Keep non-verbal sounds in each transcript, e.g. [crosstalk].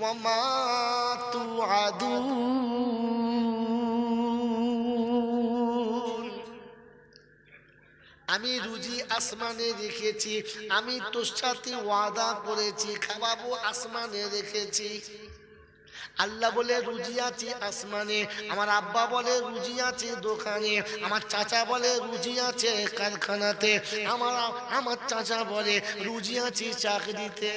ওয়ামা তু আদু আমি রুজি আসমানে রেখেছি, আমি তোর সাথে ওয়াদা করেছি, খাওয়াবো আসমানে রেখেছি। আল্লাহ বলে, রুজি আছে আসমানে। আমার আব্বা বলে, রুজি আছে দোকানে। আমার চাচা বলে, রুজি আছে কারখানাতে। আমার আমার চাচা বলে, রুজি আছে চাকরিতে।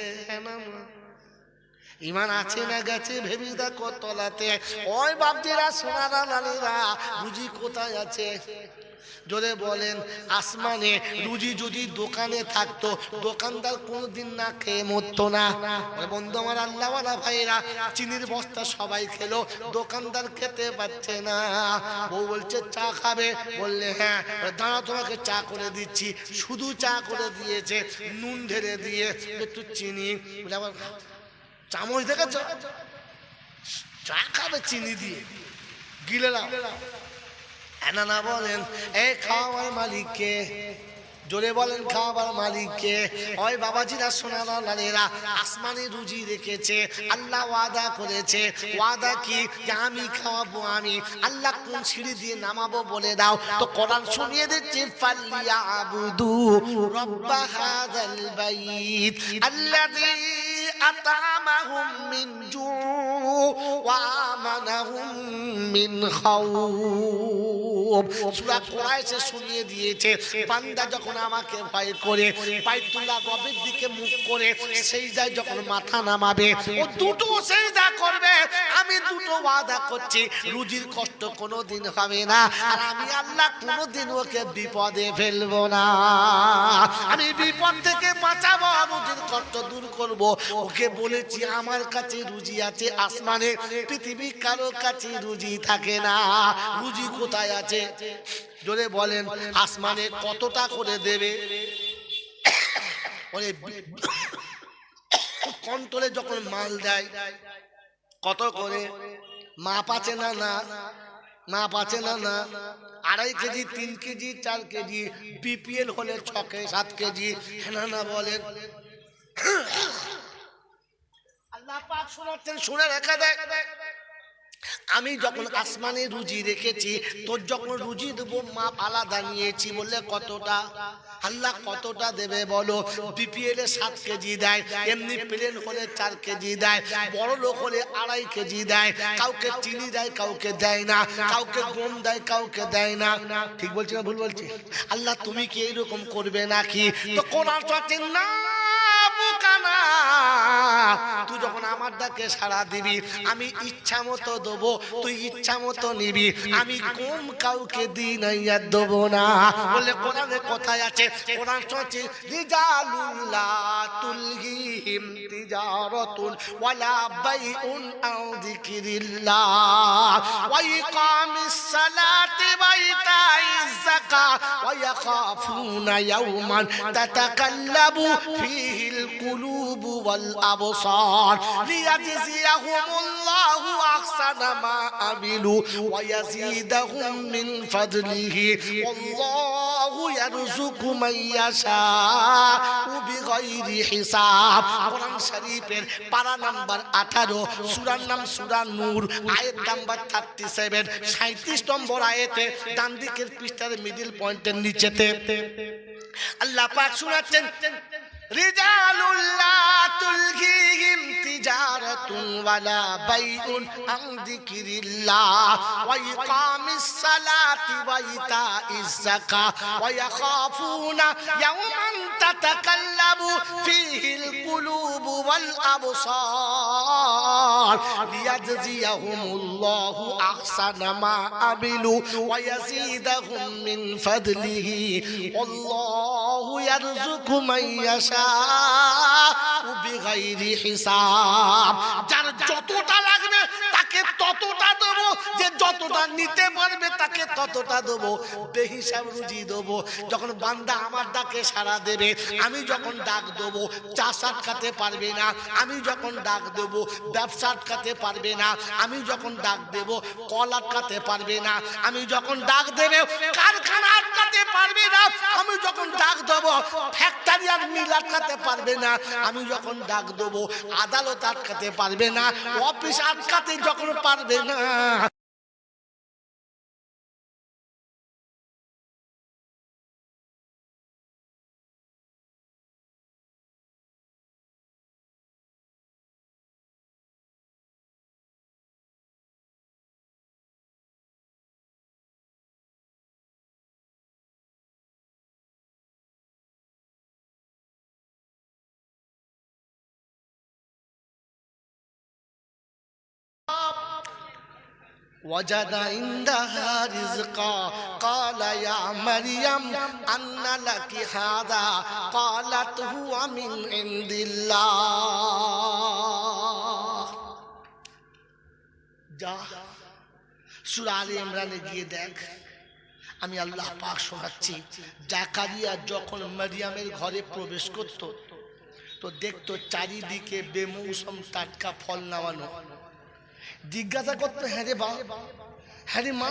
ইমান আছে না গেছে ভেবে দেখো তলাতে। ওই বাপজিরা, সোনারা লালেরা রুজি কোথায় আছে? জোরে বলেন, আসমানে রুজি যদি দোকানে থাকতো, দোকানদার কোনোদিন না খেয়ে মরতো না। বন্ধু আমার আল্লাহওয়ালা ভাইরা চিনির বস্তা সবাই খেলো, দোকানদার খেতে পারছে না। বউ বলছে, চা খাবে? বললে হ্যাঁ। দাঁড়া, তোমাকে চা করে দিচ্ছি। শুধু চা করে দিয়েছে, নুন ঢেলে দিয়ে একটু চিনি। আবার চামচ দেখেছ? চা খাবে চিনি দিয়ে। গিলে না না বলেন এই খাওয়ার মালিককে। জোরে বলেন খাওয়াবার মালিককে। ওই বাবাজিরা, সোনারা লালেরা আসমানে রুজি রেখেছে, আল্লাহ ওয়াদা করেছে। ওয়াদা কি? যে আমি খাওয়াবো আমি। আল্লাহ কোন সিঁড়ি দিয়ে নামাবো বলে দাও। তো কোরআন শুনিয়ে দিচ্ছে ফাল্লিয়া আবুদু রব্বা হাযাল বাইত। আল্লাযী আতামাহুম মিন জু ওয়া আমানাহুম মিন খাউফ সূরা কুরাইশে শুনিয়ে দিয়েছে, বান্দা যখন আমাকে ভয় করে, বাইতুল্লাহ রবের দিকে মুখ করে, সেই যায় যখন মাথা নামাবে, ও দুটো সেজদা করবে, আমি দুটো ওয়াদা করছি, রুজির কষ্ট কোনোদিন হবে না, আর আমি আল্লাহ কোনোদিন ওকে বিপদে ফেলব না। আমি বিপদ থেকে বাঁচাবো, রুজির কষ্ট দূর করব। ওকে বলেছি, আমার কাছে রুজি আছে, আসমানে পৃথিবী কারও কাছে রুজি থাকে না। রুজি কোথায় আছে? জোরে বলেন, আসমানে কতটা করে দেবে? [coughs] কন্ট্রোলে যখন মাল দেয়, কত করে? মা পাচ্ছে না না? মা পাচ্ছে না না? আড়াই কেজি, তিন কেজি, চার কেজি বিপিএল হলে ছকে সাত কেজি হ্যাঁ না বলেন। [coughs] আল্লাহ পাক শোনাচ্ছেন, শুনে রেখে দেয়। আমি যখন আসমানে রুজি রেখেছি, তোর যখন রুজি দেবো মাপ আলাদা নিয়েছি বললে, কতটা? আল্লাহ, কতটা দেবে বলো? বিপিএল এ সাত কেজি দেয়, এমনি প্লেন হলে চার কেজি দেয়, বড় লোক হলে আড়াই কেজি দেয়, কাউকে চিনি দেয়, কাউকে দেয় না, কাউকে গম দেয়, কাউকে দেয় না। ঠিক বলছি না ভুল বলছি? আল্লাহ, তুমি কি এইরকম করবে নাকি? তো কোন আছেন না বোকানা। তুই যখন আমার ডাকে সাড়া দিবি, আমি ইচ্ছা মতো দেব, তুই ইচ্ছা মতো নিবি। আমি কম কাউকে দিই নাই আর দেবো না। বলে কোরআনে কথায় আছে, কোরআন শুনছি রিজালুল্লাহ তুলহিম তিজারাতুন ওয়ালা বাইউন আও যিকিরিল্লাহ। ওয়া ইকামিস সালাতি ওয়া ইতাইজ যাকাত ওয়া ইয়াখাফুনা ইয়াওমান তাতাকাল্লাবু ফিহিল কুলুবু ওয়াল আবসার। والأبصار ليجزيهم الله أحسن ما عملوا ويزيدهم من فضله والله يرزق من يشاء بغير حساب কোরআন শরীফের পারা নাম্বার আঠারো সুরার নাম সুরা নূর আয়াত নাম্বার থার্টি সেভেন সাঁত্রিশ নম্বর আয়েতে ডান দিকের পৃষ্ঠার মিডিল পয়েন্টের নিচেতে আল্লাহ পাক শোনাচ্ছেন রিজালুল্লাহ তুলহিহিম তিজারাতুন ওয়ালা বাইউন আন যিকিরিল্লাহ ওয়া ইকামিস সালাতি ওয়া ইতাইজ যাকা ওয়া ইয়াখাফুনা ইয়াওমান তাতাকাল্লাবু ফিহিল কুলুবু ওয়াল আবসার লিয়াজজিয়াহুমুল্লাহু আহসানা মা আমিলু ওয়া ইয়াজিদাহুম মিন ফাদলিহি। আল্লাহ হিসাব। যার যতটা লাগবে তাকে ততটা দেব যে যতটা নিতে পারবে তাকে ততটা দেবো, বেহিসাব রুজি দেবো। যখন বান্দা আমার ডাকে সাড়া দেবে, আমি যখন ডাক দেবো চাষ আটকাতে পারবে না, আমি যখন ডাক দেবো, ব্যবসা আটকাতে পারবে না, আমি যখন ডাক দেবো, কল আটকাতে পারবে না, আমি যখন ডাক দেবে, কারখানা আটকাতে পারবে না, আমি যখন ডাক দেবো ফ্যাক্টরি আর মিল আটকাতে পারবে না, আমি যখন ডাক দেবো, আদালত আটকাতে পারবে না অফিস আটকাতে যখন পারবে না। وجد عندها رزقا قال يا مريم أن لك هذا قالت هو من عند الله যা সুরা আলী ইমরানে গিয়ে দেখ আমি আল্লাহ পাক শোনাচ্ছি জাকারিয়া যখন মারিয়ামের ঘরে প্রবেশ করত তো দেখতো চারিদিকে বেমৌসম টাটকা ফল নামানো জিজ্ঞাসা করতো হ্যাঁ রে বা হ্যাঁ রে মা,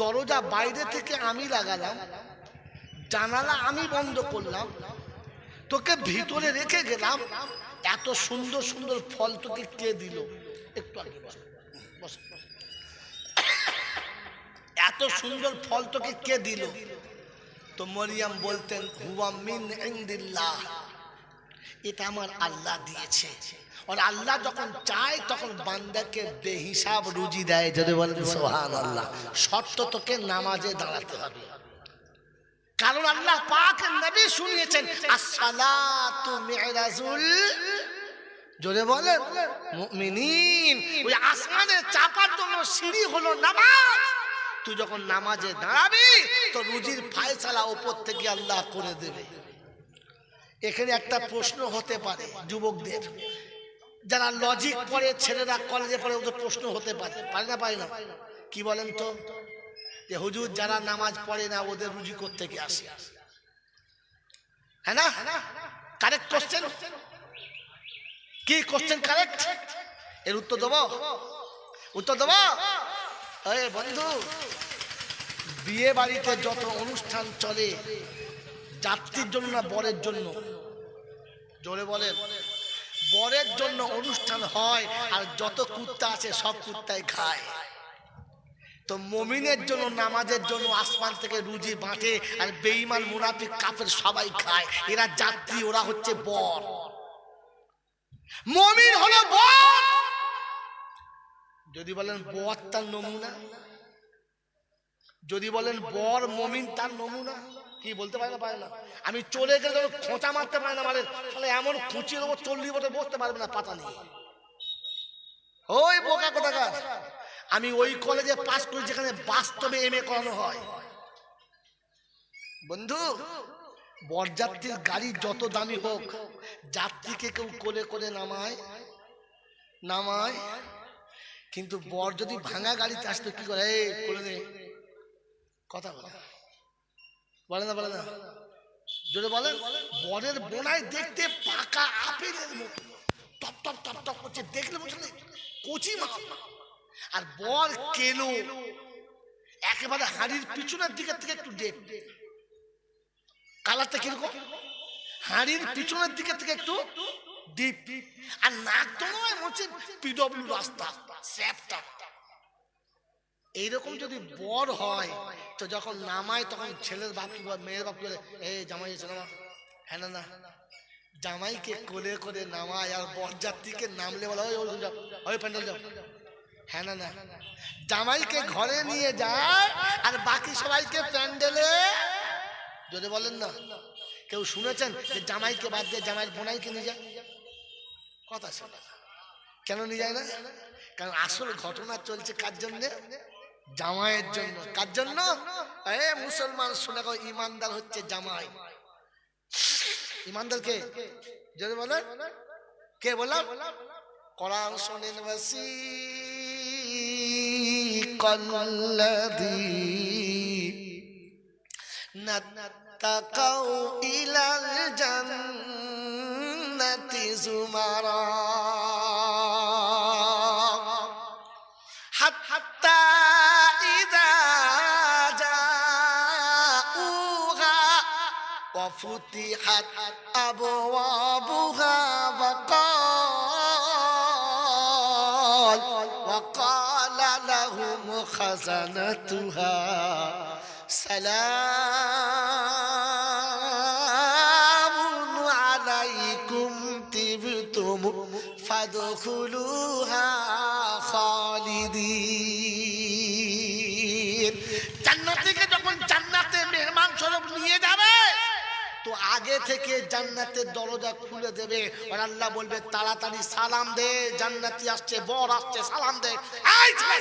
দরজা বাইরে থেকে আমি লাগালাম, জানালা আমি বন্ধ করলাম, তোকে ভিতরে রেখে গেলাম, এত সুন্দর সুন্দর ফল তোকে কে দিল? একটু আগে। এত সুন্দর ফল তোকে কে দিল? তো মরিয়াম বলতেন, হুয়া মিন ইন্দিল্লাহ। এটা আমার আল্লাহ দিয়েছে। আর আল্লাহ যখন চায় তখন বান্দাকে বেহিসাব রুজি দেয় যদি বলেন সোহান আল্লাহ শর্ত তোকে নামাজে দাঁড়াতে হবে কারণ আল্লাহ পাক নবী শুনিয়েছেন আসসালাতু মিরাজুল জোরে বলেন মুমিনিন ওই আসমানে চাপার জন্য সিঁড়ি হলো নামাজ। তুই যখন নামাজে দাঁড়াবি, তো রুজির ফায়সালা উপর থেকে আল্লাহ করে দেবে। এখানে একটা প্রশ্ন হতে পারে যুবকদের। যারা লজিক পড়ে, ছেলেরা কলেজে পড়ে, ওদের প্রশ্ন হতে পারে। পারে না পারে না। কি বলেন তো? যে হুজুর যারা নামাজ পড়ে না, ওদের রুজি করতে কি আসে? হ্যাঁ না? কারেক্ট কোশ্চেন কি কোশ্চেন কারেক্ট এর উত্তর দেবো? উত্তর দেবো? এই বন্ধু, বিয়ে বাড়িতে যত অনুষ্ঠান চলে, যাত্রীর জন্য না বরের জন্য? জোরে বলেন। বরের জন্য অনুষ্ঠান হয় আর যত কুত্তা আছে সব কুত্তাই খায়। তো মমিনের জন্য, নামাজের জন্য আসমান থেকে রুজি বাঁটে আর বেঈমান, মুনাফিক, কাফের সবাই খায়। এরা যাত্রী, ওরা হচ্ছে বর। মমিন হলো বর! যদি বলেন বর তার নমুনা। যদি বলেন বর, মমিন তার নমুনা। কি বলতে পারে না পারে না। আমি চলে গেলে যখন খোঁচা মারতে পারে না মানে তাহলে এমন খুঁচিয়ে দেবো চল্লিশ বছর বসতে পারবে না পাতা নিয়ে। ওই বোকা কোথাকার। আমি ওই কলেজে পাস করি যেখানে বাস্তবে এম এ করানো হয়। বন্ধু, বরযাত্রীর গাড়ি যত দামি হোক, যাত্রীকে কেউ কোলে করে নামায় নামায়। কিন্তু বর যদি ভাঙা গাড়িতে আসতো, কি করে? কোলে কথা বলে। বলে না বলে যদি বলেন, বরের বোনায় দেখতে পাকা আপেলের মতো। টপ টপ টপ টপ করছে। দেখলে বুঝলে কচি মাছ। আর বর কেলো। একেবারে হাড়ির পিছনের দিকের থেকে একটু ডেপ কালারটা কীরকম? হাড়ির পিছনের দিকে থেকে একটু ডিপ আর নাক তো নয় হচ্ছে পিডব্লিউ রাস্তা, স্যাপটা। এইরকম যদি বর হয় তো যখন নামায় তখন ছেলের বাপ কি মেয়ের বাপ কি বলে এই জামাই এসে নামা হ্যাঁ না না। জামাইকে কোলে করে নামায় আর বরযাত্রীকে নামলে বলে ওই ওই যাও ওই প্যান্ডেল যাও। হ্যাঁ না না। জামাইকে ঘরে নিয়ে যায় আর বাকি সবাইকে প্যান্ডেলে যদি বলেন না কেউ শুনেছেন যে জামাইকে বাদ দিয়ে জামাইয়ের বোনাইকে নিয়ে যায়? কথা শোনা কেন নিয়ে যায় না? কারণ আসল ঘটনা চলছে কার জন্যে? জামায়ের জন্য। কার জন্য? এ মুসলমান, শুনে গো ইমানদার হচ্ছে জামাই। ইমানদার কে? যদি বলে কে বললাম? কোরআন শোনেন বাসি, কল্লাদি। নাতাকাউ ইলাল জান্নাতি জুমারা। وفتحت أبوابها وقال وقال لهم خزنتها سلام عليكم تبتم فادخلوها خالدين জান্নাত থেকে যখন জান্নাতে মেহমান স্বরূপ নিয়ে যাবে তো আগে থেকে জান্নাতের দরজা খুলে দেবে। আর আল্লাহ বলবে, তাড়াতাড়ি সালাম দে, জান্নাতি আসছে, বর আসছে, সালাম দে।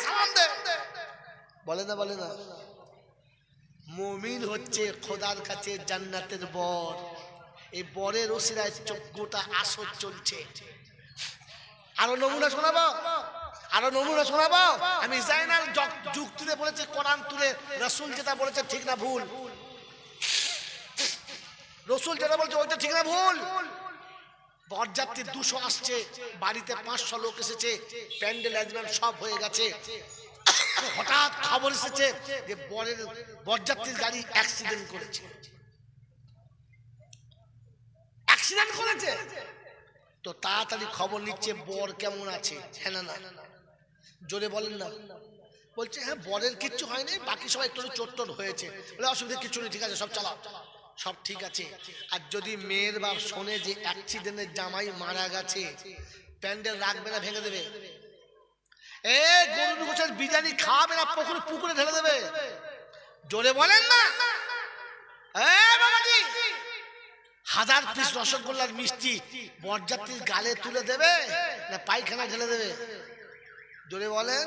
সালাম দে। বলে না বলে না। মমিন হচ্ছে খোদার কাছে জান্নাতের বর। এই বরের ওসিরায় চোখটা আসর চলছে। আরও নমুনা শোনাবো? আরও নমুনা শোনাবো? আমি জাইনাল যুগ তুলে বলেছে, কোরআন তুলে, রসুল যেটা বলেছে, ঠিক না ভুল? রসুল যেটা বলছে, ওইটা ঠিক না, ভুল। বরযাত্রী দুশো আসছে, বাড়িতে পাঁচশো লোক এসেছে, প্যান্ডেল অ্যারেঞ্জমেন্ট সব হয়ে গেছে। হঠাৎ খবর এসেছে যে বরের, বরযাত্রীর গাড়ি অ্যাক্সিডেন্ট করেছে। অ্যাক্সিডেন্ট করেছে? তো তাড়াতাড়ি খবর নিচ্ছে, বর কেমন আছে? হ্যাঁ না না। জোরে বলেন না। বলছে হ্যাঁ বরের কিচ্ছু হয়নি, বাকি সবাই একটু চোট হয়েছে। বলে, অসুবিধা কিছু নেই, ঠিক আছে, সব চালাও। সব ঠিক আছে। আর যদি মেয়ের বাপ শোনে যে অ্যাক্সিডেন্টের জামাই মারা গেছে প্যান্ডেল রাখবে না ভেঙে দেবে। এ গরু গোছের বিরিয়ানি খাওয়াবে না পুকুরে পুকুরে ঢেলে দেবে। জোরে বলেন না। হাজার পিস রসগোল্লার মিষ্টি বরযাত্রীর গালে তুলে দেবে না পায়খানা ঢেলে দেবে। জোরে বলেন।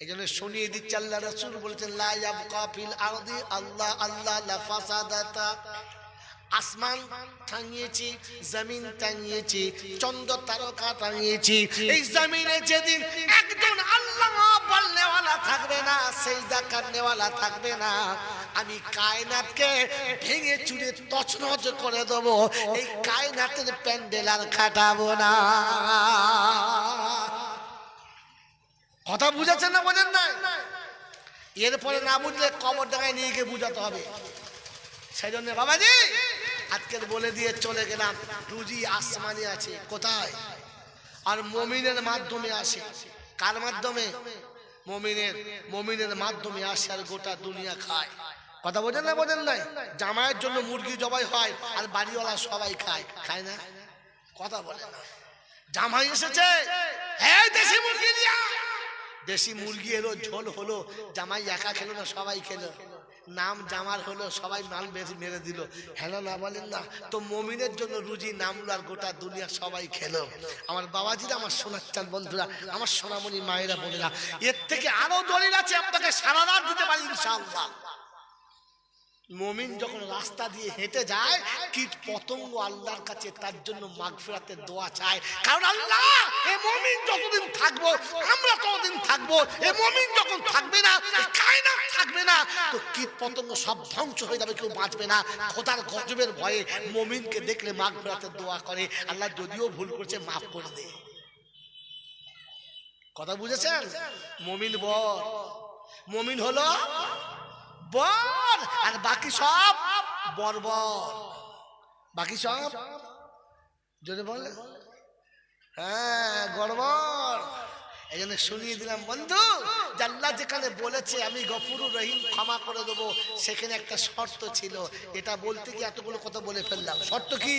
এই জন্য শুনিয়ে দিচ্ছে, আল্লাহ রসুল বলেছেন আল্লাহ আল্লাহ আসমান টাঙিয়েছি, জমিন টাঙিয়েছি, চন্দ্র তারকা টাঙিয়েছি। এই জমিনে যেদিন একজন আল্লাহ বলনেওয়ালা থাকবে না সেই দেখানেওয়ালা থাকবে না, আমি কায়নাতকে ভেঙে চুরে তছনছ করে দেবো, এই কায়নাতের প্যান্ডেল আর খাটাবো না। কথা বুঝাচ্ছেন না বোঝেন না এরপরে না বুঝলে কবর ডাঙায় নিয়ে গিয়ে বুঝাতে হবে। সেই জন্য বাবাজি আজকের বলে দিয়ে চলে গেলাম। রুজি আসমানি আছে, কোথায়? আর মমিনের মাধ্যমে আসে। কার মাধ্যমে? মমিনের মমিনের মাধ্যমে আসে আর গোটা দুনিয়া খায়। কথা বোঝেন না বোঝেন নাই? জামাইয়ের জন্য মুরগি জবাই হয় আর বাড়িওয়ালা সবাই খায়। খায় না? কথা বলে না। জামাই এসেছে। এই দেশি মুরগি দিয়া দেশি মুরগি এলো, ঝোল হলো, জামাই একা খেলো না, সবাই খেলো। নাম জামার হলো, সবাই মাল মেরে মেরে দিল। হেলো না বলেন না, তো মমিনের জন্য রুজি নামলো আর গোটা দুনিয়া সবাই খেলো। আমার বাবাজিরা, আমার সোনাচ্চান বন্ধুরা, আমার সোনামণি মায়েরা বোনেরা, এর থেকে আরও দলিল আছে আপনাকে সারা রাত দিতে পারি ইনশাআল্লাহ। মমিন যখন রাস্তা দিয়ে হেঁটে যায়, কীট পতঙ্গ আল্লাহর কাছে তার জন্য মাগফিরাতের দোয়া চায়। কারণ আল্লাহ, এ মমিন যতদিন থাকব, আমরা ততদিন থাকব, এ মমিন যখন থাকবে না খায় না থাকবে না, তো কীট পতঙ্গ সব ধ্বংস হয়ে যাবে, কেউ বাঁচবে না। খোদার গজবের ভয়ে মমিনকে দেখলে মাগফিরাতের দোয়া করে। আল্লাহ যদিও ভুল করছে, মাফ করে দে। কথা বুঝেছেন? মমিন বর। মমিন হলো বর, আর বাকি সব বর্বর। বাকি সব যদি বলে। হ্যাঁ গড়বড় এই জন্য শুনিয়ে দিলাম, বন্ধু জাল্লা যেখানে বলেছে, আমি গফুরুর রহিম ক্ষমা করে দেবো, সেখানে একটা শর্ত ছিল। এটা বলতে গিয়ে এতগুলো কথা বলে ফেললাম। শর্ত কি?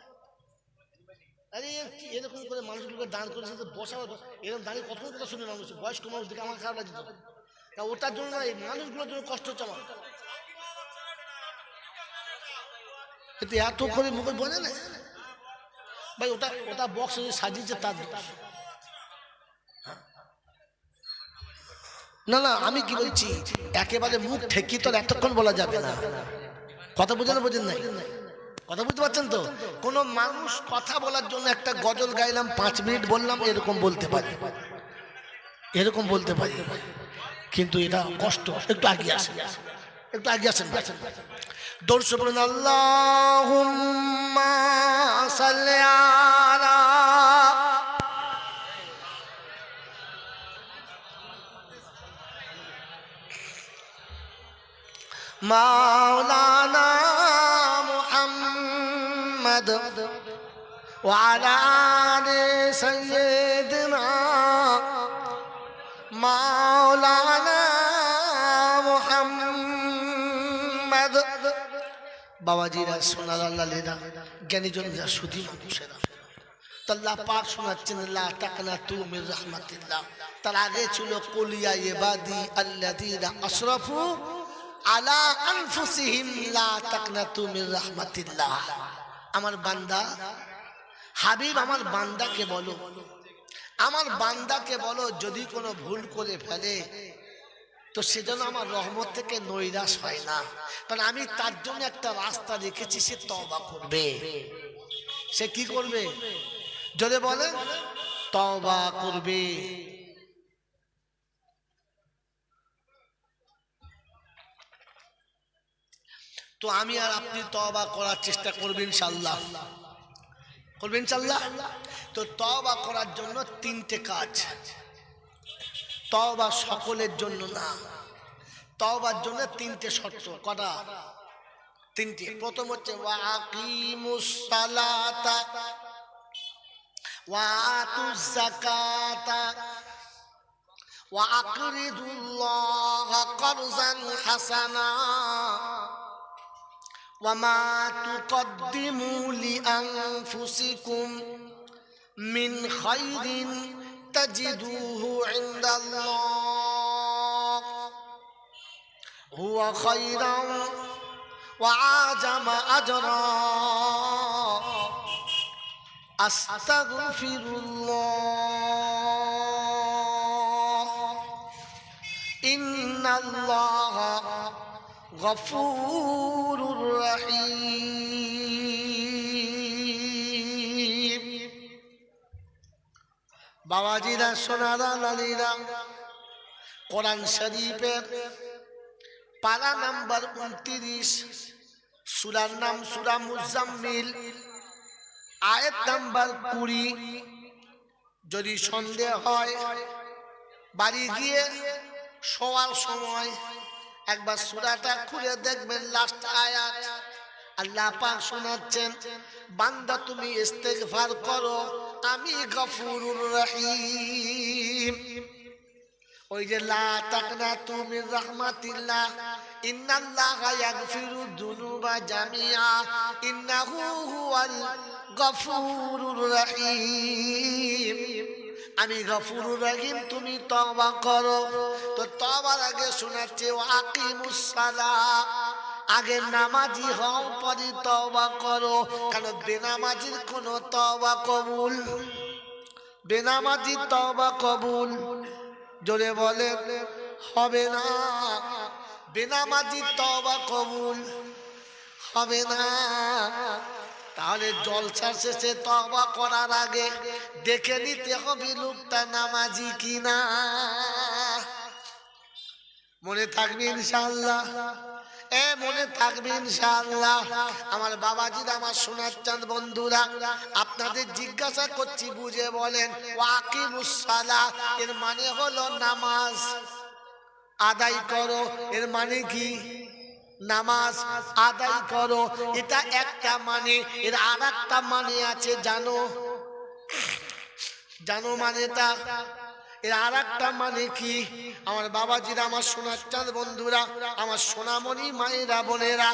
আরে এরকম করে মানুষগুলোকে এরকম দাঁড়িয়ে কথা শুনে মানুষ। বয়স্ক আমার খারাপ লাগছে তো। ওটার জন্য না মানুষগুলোর জন্য কষ্ট বোঝে না? ভাই, ওটা ওটা বক্স সাজিয়েছে। না না, আমি কি বলছি? একেবারে মুখ ঠেকি তো এতক্ষণ বলা যাবে না। কথা বুঝেন বোঝেন নাই। কথা বুঝতে পারছেন তো? কোনো মানুষ কথা বলার জন্য একটা গজল গাইলাম, পাঁচ মিনিট বললাম, এরকম বলতে পারি। এরকম বলতে পারি। কিন্তু এটা কষ্ট, একটু আগে আসেন। একটু আগে আসেন দর্শক বলেন আল্লাহ মাওলা وعلى آل سيدنا مولانا محمد বাবাজিরা সোনার আল্লাহ জ্ঞানীজনরা সুধী মানুষেরা তাল্লাহ পাক শোনাচ্ছেন লা তাকনা তু মির রাহমাতিল্লাহ তার আগে ছিল কুলিয়া ইবাদি আল্লাযীনা আসরাফু আলা আনফুসিহিম লা তাকনাতু মির রাহমাতিল্লাহ আমার বান্দা হাবিব আমার বান্দাকে বলো। আমার বান্দাকে বলো, যদি কোনো ভুল করে ফেলে, তো সেজন্য আমার রহমত থেকে নৈরাশ হয় না। কারণ আমি তার জন্য একটা রাস্তা রেখেছি, সে তবা করবে। সে কি করবে? যদি বলে তবা করবে। তো আমি আর আপনি তবা করার চেষ্টা করবেন ইনশাল্লাহ করবেন ইনশাল্লাহ তো তবা করার জন্য তিনটে কাজ। তবা সকলের জন্য না। তবার জন্য তিনটে শর্ত। কটা? তিনটে। প্রথম হচ্ছে ওয়াকিমুস وما تقدموا لأنفسكم من خير تجدوه عند الله هو خيرا وعاجم أجرا أستغفر الله إن الله গফুরুর বাবাজিরা, সোনারা লালিরা কোরআন শরীফের পারা নাম্বার উনত্রিশ, সুরার নাম সুরা মুজাম্মিল, আয়াত নাম্বার কুড়ি। যদি সন্দেহ হয়, বাড়ি গিয়ে শোয়ার সময় একবার সুরাটা খুলে দেখবেন লাস্ট আয়াত। আল্লাহ পাক শোনাচ্ছেন, বান্দা তুমি ইস্তেগফার করো, আমি গফুরুর রহিম। ওই যে, লা তাকনা তুমি রাহমাতিল্লাহ, ইন্নাল্লাহা ইয়াগফিরু যুনুবা জামিআ, ইন্নাহু হুয়াল গফুরুর রহিম। আমি গফুরুর রহিম, তুমি তওবা করো। তো তবার আগে শোনাচ্ছে, ওয়াকিমুস সালাহ আগে নামাজি হও, পরে তওবা করো। কারণ বেনামাজির কোনো তওবা কবুল? বেনামাজি তওবা কবুল? জোরে বলে হবে না। বেনামাজি তওবা কবুল, হবে না। তাহলে জলসার শেষে তওবা করার আগে দেখে নিতে হবে লোকটা নামাজি কিনা। মনে থাকবে ইনশাআল্লাহ। এ, মনে থাকবে ইনশাআল্লাহ। আমার বাবাজির, আমার সোনার চাঁদ বন্ধুরা, আপনাদের জিজ্ঞাসা করছি, বুঝে বলেন ওয়াকিমুস সালাহ এর মানে হলো নামাজ আদায় করো, এর মানে কি? নামাজ আদায় করো। এটা একটা মানে এর আর একটা মানে আছে, জানো? জানো মানেটা? এর আর একটা মানে কি? আমার বাবাজিরা, আমার সোনার চাঁদ বন্ধুরা, আমার সোনামণি মায়েরা, বোনেরা